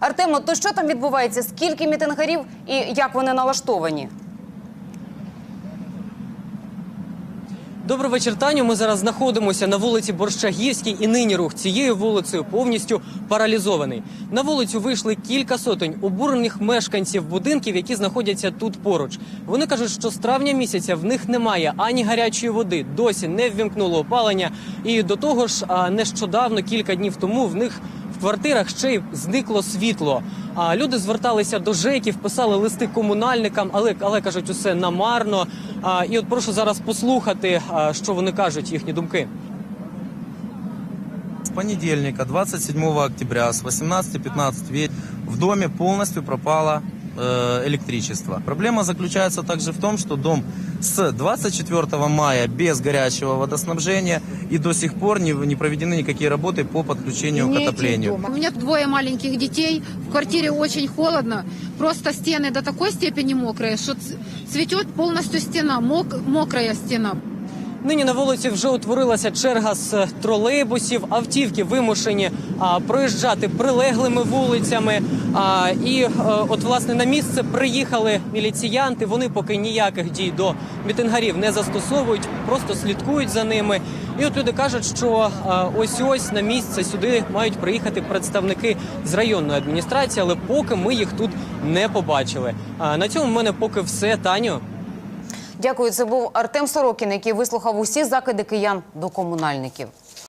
Артемо, то що там відбувається? Скільки мітингарів і як вони налаштовані? Добрий вечір, Таню. Ми зараз знаходимося на вулиці Борщагівській, і нині рух цією вулицею повністю паралізований. На вулицю вийшли кілька сотень обурених мешканців будинків, які знаходяться тут поруч. Вони кажуть, що з травня місяця в них немає ані гарячої води, досі не ввімкнуло опалення. І до того ж, нещодавно, кілька днів тому, в них квартирах ще й зникло світло. А люди зверталися до ЖЕКів, писали листи комунальникам, але але кажуть, усе намарно. А, і от прошу зараз послухати, а, що вони кажуть, їхні думки. С понедельника, 27 октября, с 18.15 вечера в доме полностью пропало э, электричество. Проблема заключается также в том, что дом с 24 мая без горячего водоснабжения и до сих пор не, не проведены никакие работы по подключению к Нету отоплению. дома. У меня двое маленьких детей, в квартире очень холодно, просто стены до такой степени мокрые, что ц- цветет полностью стена, мок- мокрая стена. Нині на вулиці вже утворилася черга з тролейбусів. Автівки вимушені а, проїжджати прилеглими вулицями. А, і е, от власне на місце приїхали міліціянти. Вони поки ніяких дій до мітингарів не застосовують, просто слідкують за ними. І от люди кажуть, що ось ось на місце сюди мають приїхати представники з районної адміністрації, але поки ми їх тут не побачили. А, на цьому в мене поки все, Таню. Дякую. Це був Артем Сорокін, який вислухав усі закиди киян до комунальників.